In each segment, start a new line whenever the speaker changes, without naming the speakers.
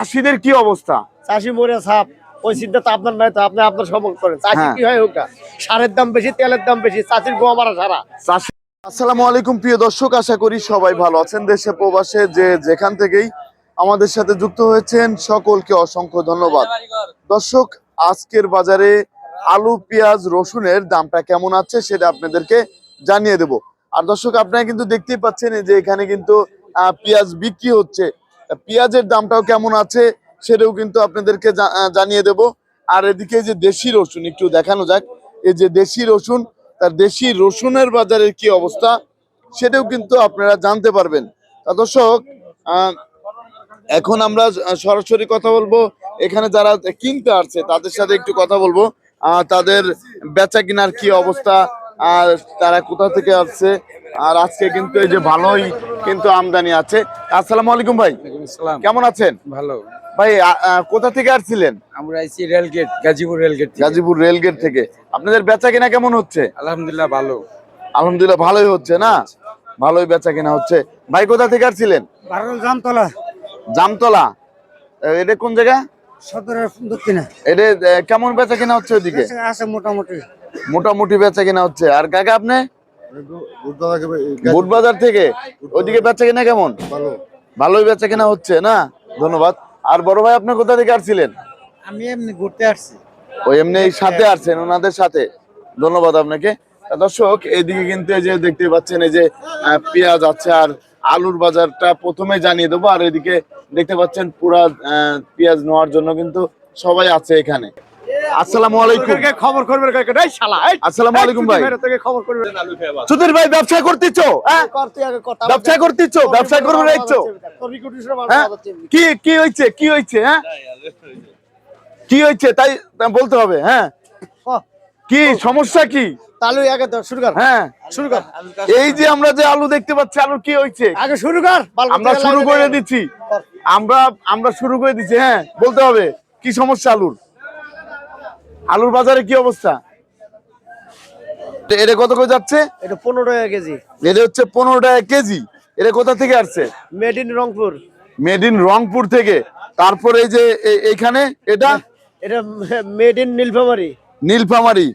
চাষিদের কি অবস্থা?
চাষি মরে সাপ ওই চিন্তা তো আপনার নয় তো আপনি আপনার সবল করেন। চাষি
হ্যাঁ।
কি হয় ওটা সারের দাম বেশি তেলের দাম বেশি চাষির গোয়া মারা সারা।
চাষি আসসালামু আলাইকুম প্রিয় দর্শক আশা করি সবাই ভালো আছেন দেশে প্রবাসে যে যেখান থেকেই আমাদের সাথে যুক্ত হয়েছেন সকলকে অসংখ্য ধন্যবাদ। দর্শক আজকের বাজারে আলু পেঁয়াজ রসুনের দামটা কেমন আছে সেটা আপনাদেরকে জানিয়ে দেব। আর দর্শক আপনারা কিন্তু দেখতেই পাচ্ছেন যে এখানে কিন্তু আহ, পেঁয়াজ বিক্রি হচ্ছে। পেঁয়াজের দামটাও কেমন আছে সেটাও কিন্তু আপনাদেরকে জানিয়ে দেব। আর এদিকে যে দেশি রসুন, একটু দেখানো যাক। এই যে দেশি রসুন, তার দেশি রসুনের বাজারের কি অবস্থা সেটাও কিন্তু আপনারা জানতে পারবেন। তা দর্শক এখন আমরা সরাসরি কথা বলব। এখানে যারা কিনতে আসছে, তাদের সাথে একটু কথা বলব। তাদের বেচা কেনার কি অবস্থা আর তারা কোথা থেকে আসছে? আর আজকে কিন্তু এই যে ভালোই কিন্তু আমদানি আছে। আসসালামু আলাইকুম ভাই। কেমন আছেন?
ভালো।
ভাই কোথা থেকে আসছিলেন?
আমরা আইছি rail gate Gazipur rail gate
Gazipur rail gate থেকে। আপনাদের বেচা কেনা কেমন হচ্ছে?
আলহামদুলিল্লাহ ভালো।
আলহামদুলিল্লাহ ভালোই হচ্ছে না? ভালোই বেচা কেনা হচ্ছে। ভাই কোথা থেকে আসছিলেন?
জামতলা।
জামতলা। এটা কোন জায়গা?
সদরের দক্ষিণে।
এটা কেমন বেচা কেনা হচ্ছে ওইদিকে?
আছে মোটামুটি।
মোটামুটি বেচা কেনা হচ্ছে। আর কাকা আপনি? বুটবাজার থেকে? ওইদিকে বেচা কেনা কেমন? ভালোই বেচা কেনা হচ্ছে না? ধন্যবাদ। আর বড় ভাই আপনি কোথা থেকে আসছিলেন?
আমি এমনি ঘুরতে আসছি।
ওই এমনি এই সাথে আসছেন ওনাদের সাথে। ধন্যবাদ আপনাকে। তা দর্শক এইদিকে কিন্তু এই যে দেখতে পাচ্ছেন এই যে আহ, পেঁয়াজ আছে আর আলুর বাজারটা প্রথমে জানিয়ে দেবো। আর এদিকে দেখতে পাচ্ছেন পুরা আহ, পেঁয়াজ নেওয়ার জন্য কিন্তু সবাই আছে এখানে। আসসালামু আলাইকুম।
খবর করবে এই শালা
আসসালামু আলাইকুম ভাই।
থেকে খবর করবে।
সুধীর ভাই ব্যবসা করতেছ? হ্যাঁ?
করতে আগে কথা
ব্যবসা করতেছ? ব্যবসা করবে রাখছো হ্যাঁ? কি কি হয়েছে? কি হয়েছে? হ্যাঁ? কি হয়েছে? তাই বলতে হবে হ্যাঁ? কি সমস্যা কি?
তালু আগে ধর, শুরু কর।
হ্যাঁ।
শুরু কর।
এই যে আমরা যে আলু দেখতে পাচ্ছি আলু কি হয়েছে?
আগে শুরু কর
আমরা শুরু করে দিচ্ছি। আমরা আমরা শুরু করে দিচ্ছি হ্যাঁ? বলতে হবে কি সমস্যা আলুর? আলুর বাজারে কি অবস্থা? এটা কত করে যাচ্ছে?
এটা পনেরো টাকা কেজি।
এটা হচ্ছে পনেরো টাকা কেজি। এটা কোথা থেকে আসছে?
Made in Rangpur.
Made in Rangpur থেকে। তারপরে এই যে এ- এইখানে এটা?
এটা মেড ইন নীলফামারি।
নীলফামারি।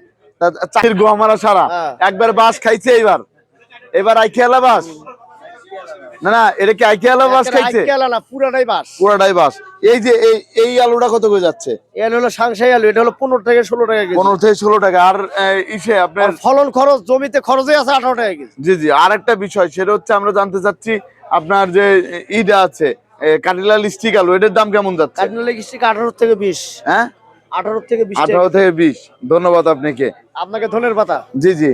চাকরির গোয়ামারা সারা।
হ্যাঁ।
একবার বাস খাইছে এবার এবার আইকিয়ালা বাস। না না এটা কি আইকিয়ালা বাস খাইছে?
আইকেলা না পুরাটাই বাস।
পুরাটাই বাস। এই যে এই এই আলুটা কত করে যাচ্ছে?
এর হলো সাংসাই আলু এটা হলো পনেরো থেকে ষোলো টাকা কেজি।
পনেরো থেকে ষোলো টাকা। আর ইসে আপনার
ফলন খরচ জমিতে খরচই আছে আঠারো টাকা কেজি।
জি জি আর একটা বিষয় সেটা হচ্ছে আমরা জানতে চাচ্ছি আপনার যে ইটা আছে এ, কাটিলা লিস্টিক আলু এটার দাম কেমন যাচ্ছে?
কার্ডিনাল স্টিক আঠারো থেকে বিশ।
হ্যাঁ?
আঠারো থেকে বিশ টাকা।
আঠারো থেকে বিশ। ধন্যবাদ আপনাকে।
আপনাকে ধনের পাতা।
জি জি।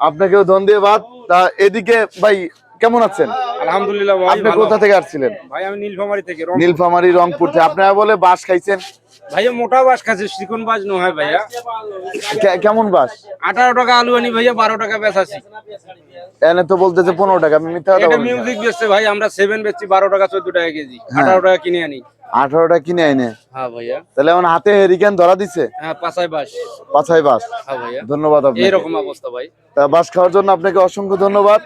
আপনাকেও ধন্যবাদ তা এদিকে ভাই কেমন আছেন?
আলহামদুলিল্লাহ
আপনি কোথা থেকে আসছিলেন?
ভাই আমি নীলফামারি থেকে
নীলফামারি রংপুর থেকে। আপনারা বলে বাস খাইছেন?
ভাইয়া মোটা বাস খাচ্ছে শ্রীকোন বাস নয় ভাইয়া।
কেমন বাস
আঠারো টাকা আলু আনি ভাইয়া বারো টাকা বেচাছি
এনে তো বলতেছে পনেরো টাকা আমি মিথ্যা কথা
এটা মিউজিক বেচছে ভাই আমরা সেভেন বেচছি বারো টাকা চোদ্দ টাকা কেজি। আঠারো টাকা কিনে আনি।
আঠারো টাকা কিনে আইনে
হ্যাঁ ভাইয়া।
তাহলে এখন হাতে হেরিকেন ধরা দিছে?
হ্যাঁ পাঁচাই বাস
পাছাই বাস
হ্যাঁ ভাইয়া।
ধন্যবাদ আপনাকে।
এইরকম অবস্থা ভাই।
তা বাস খাওয়ার জন্য আপনাকে অসংখ্য ধন্যবাদ।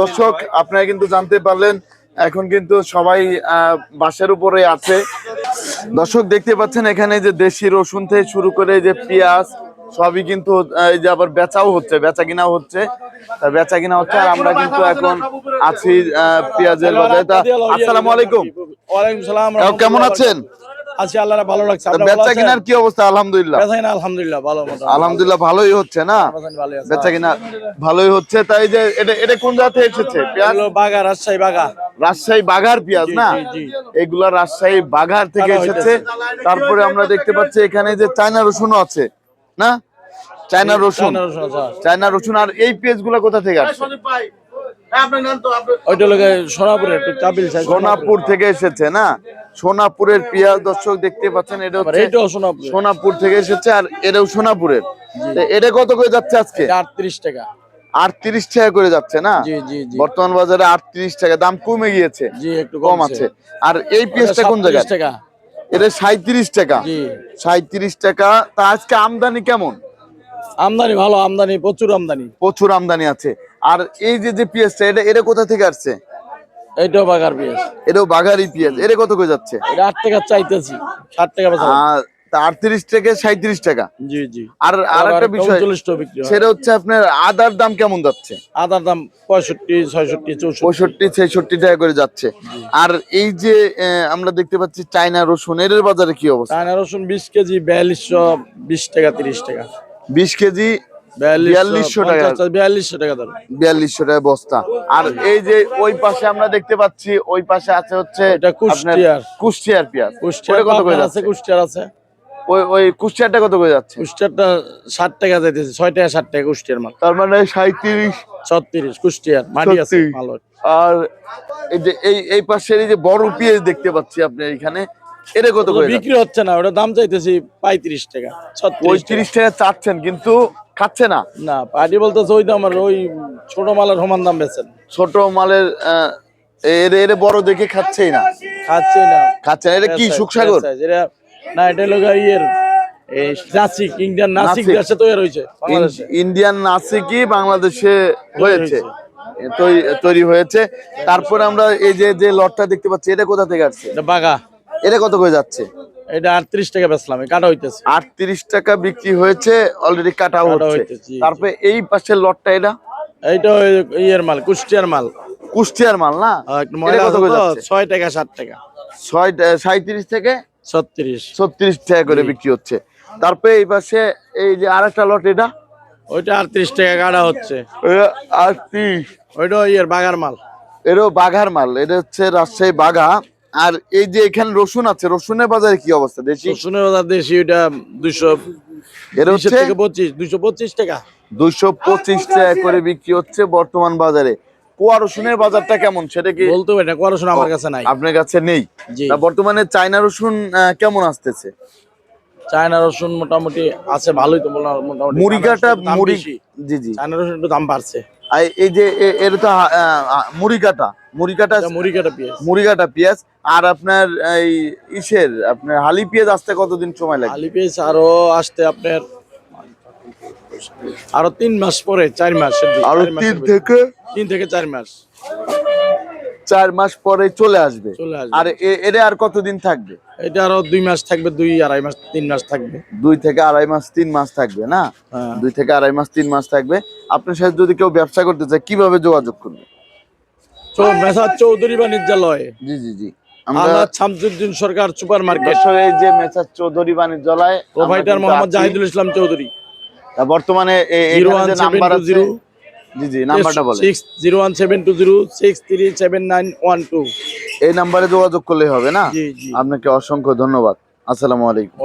দর্শক আপনারা কিন্তু জানতে পারলেন এখন কিন্তু সবাই আহ, বাসের উপরে আছে। দর্শক দেখতে পাচ্ছেন এখানে যে দেশি রসুন থেকে শুরু করে যে পেঁয়াজ সবই কিন্তু এই যে আবার বেচাও হচ্ছে বেচা কিনাও হচ্ছে। তা বেচা কিনা হচ্ছে আর আমরা কিন্তু এখন আছি পেঁয়াজের বাজারে। তা আসসালামু আলাইকুম।
ওয়ালাইকুম সালাম
কেমন আছেন?
আছি আল্লাহ ভালো লাগছে
বেচা কিনার কি অবস্থা? আলহামদুলিল্লাহ।
বেচা কিনা আলহামদুলিল্লাহ ভালো
আলহামদুলিল্লাহ ভালোই হচ্ছে না? বেচা কিনা ভালোই হচ্ছে। তাই যে এটা এটা কোন জাতে এসেছে? পেঁয়াজ?
বাগা রাজশাহী বাগা।
রাজশাহী বাঘার পেঁয়াজ না। এগুলা রাজশাহী বাঘার থেকে এসেছে। তারপরে আমরা দেখতে পাচ্ছি এখানে যে চায়না রসুনও আছে না? চায়না রসুন।
চায়না রসুন
আর এই পেঁয়াজগুলা কোথা থেকে আসছে?
সোনাপুরে
থেকে এসেছে না? সোনাপুরের পেঁয়াজ দর্শক দেখতে পাচ্ছেন এটা
সোনাপুর
থেকে এসেছে আর এটাও সোনাপুরের। এটা কত করে যাচ্ছে আজকে?
আটত্রিশ টাকা।
আটত্রিশ টাকা করে যাচ্ছে না? বর্তমান বাজারে আটত্রিশ টাকা দাম কমে গিয়েছে।
জি একটু
কম আছে। আর এই পেঁয়াজটা কোন
37
জায়গায়
টাকা।
এটা সাঁত্রিশ টাকা।
জি।
সাঁত্রিশ টাকা। তা আজকে আমদানি কেমন?
আমদানি ভালো আমদানি প্রচুর আমদানি।
প্রচুর আমদানি আছে। আর এই যে যে পেঁয়াজটা এটা এটা কোথা থেকে আসছে?
এটাও বাগার পেঁয়াজ
এটাও বাঘারি পেঁয়াজ এটা কত করে যাচ্ছে?
এটা আট টাকা চাইতেছি। ষাট টাকা
আর আটত্রিশ থেকে সাঁত্রিশ টাকা।
জি জি।
আর আর একটা বিষয় সেটা হচ্ছে আপনার আদার দাম কেমন যাচ্ছে?
আদার দাম পঁয়ষট্টি ছয়ষট্টি
পঁয়ষট্টি ছেষট্টি টাকা করে যাচ্ছে। আর এই যে আমরা দেখতে পাচ্ছি চায়না রসুন এর বাজারে কি অবস্থা?
চায়না রসুন বিশ কেজি বিয়াল্লিশশো বিশ টাকা তিরিশ টাকা।
বিশ কেজি বিয়াল্লিশশো টাকা।
বিয়াল্লিশশো টাকা ধরো।
বিয়াল্লিশশো টাকা বস্তা। আর এই যে ওই পাশে আমরা দেখতে পাচ্ছি ওই পাশে আছে হচ্ছে
কুষ্টিয়ার।
কুষ্টিয়ার পেঁয়াজ।
কুষ্টিয়ার
কত করে
আছে কুষ্টিয়ার আছে।
ওই ওই কুষ্টিয়ারটা কত করে যাচ্ছে?
কুষ্টিয়ারটা ষাট টাকা যাইতেছে ছয় টাকা ষাট টাকা কুষ্টিয়ার মাল।
তার মানে সাঁত্রিশ
ছত্রিশ কুষ্টিয়ার মাটি আছে
ছত্রিশ। আর এই যে এই এই পাশের এই যে বড় পেঁয়াজ দেখতে পাচ্ছি আপনি এখানে এটা কত করে?
বিক্রি হচ্ছে না ওটা দাম চাইতেছি পঁয়ত্রিশ টাকা
পঁয়ত্রিশ টাকা চাচ্ছেন কিন্তু খাচ্ছে না?
না পার্টি বলতেছে ওই দাম আর ওই ছোট মালের সমান দাম বেচেন।
ছোট মালের এর এর বড় দেখে খাচ্ছেই না।
খাচ্ছে না।
খাচ্ছে না এটা কি সুখসাগর?
এটা না এটা হলো ইয়ের এই নাসিক ইন্ডিয়ান নাসিক। দেশে তৈরি হয়েছে
ইন্ডিয়ান নাসিকি বাংলাদেশে হয়েছে। তৈরি হয়েছে। তারপরে আমরা এই যে যে লটটা দেখতে পাচ্ছি এটা কোথা থেকে আসছে?
এটা বাগা
এটা কত করে যাচ্ছে?
এটা আটত্রিশ টাকা বেচলাম কাটা হইতেছে।
আটত্রিশ টাকা বিক্রি হয়েছে অলরেডি কাটা হচ্ছে। তারপরে এই পাশের লটটা এটা?
এইটা ইয়ের মাল কুষ্টিয়ার মাল।
কুষ্টিয়ার মাল না? যাচ্ছে?
ছয় টাকা সাত টাকা।
ছয় সাঁত্রিশ থেকে
ছত্রিশ।
ছত্রিশ টাকা করে বিক্রি হচ্ছে। তারপরে এই পাশে এই যে আরেকটা লট এটা?
ওইটা আটত্রিশ টাকা কাটা হচ্ছে।
আটত্রিশ।
ওইটা ইয়ের বাগার মাল।
এরও বাঘার মাল। এটা হচ্ছে রাজশাহী বাঘা আর এই যে এখানে রসুন আছে রসুনের বাজারে কি অবস্থা দেশি?
রসুনের বাজার দেশি ওইটা দুইশো
এটা হচ্ছে
পঁচিশ দুইশো পঁচিশ টাকা।
দুইশো পঁচিশ টাকা করে বিক্রি হচ্ছে বর্তমান বাজারে। পোয়া রসুনের বাজারটা কেমন? সেটা কি
বলতে না কোয়া রসুন আমার কাছে নাই।
আপনার কাছে নেই? বর্তমানে চায়না রসুন কেমন আসতেছে?
চায়না রসুন মোটামুটি আছে ভালোই তো বললাম মোটামুটি
মুড়িকাটা মুড়ি। জি জি।
চায়না রসুন একটু দাম বাড়ছে।
আর এই যে এর তো মুড়িকাটা মুড়িকাটা
মুড়িকাটা পেঁয়াজ।
মুড়িকাটা পেঁয়াজ। আর আপনার এই ইসের আপনার হালি পেঁয়াজ আসতে কতদিন সময় লাগে?
হালি পেঁয়াজ আরও আসতে আপনার আরও তিন মাস পরে চার মাস।
আরও তিন থেকে
তিন থেকে চার মাস।
চার মাস পরে চলে আসবে। আর এ- এরে আর কতদিন থাকবে?
এটা আরও দুই মাস থাকবে দুই আড়াই মাস তিন মাস থাকবে।
দুই থেকে আড়াই মাস তিন মাস থাকবে না?
হ্যাঁ।
দুই থেকে আড়াই মাস তিন মাস থাকবে। আপনার সাথে যদি কেউ ব্যবসা করতে চায় কীভাবে যোগাযোগ করবে?
চৌধুরী বাণিজ্যালয়।
জি জি জি। আমরা
শামসুদ্দিন সরকার সুপার মার্কেট
দর্শক যে মেসার চৌধুরী বাণিজ্যালয় আমরা
প্রোভাইডার মোহাম্মদ জাহিদুল ইসলাম চৌধুরী।
বর্তমানে নাম্বার আছে জি জি নাম্বারটা বলেন। এই নাম্বারে যোগাযোগ করলে হবে না?
জি জি।
আপনাকে অসংখ্য ধন্যবাদ। আসসালামু আলাইকুম।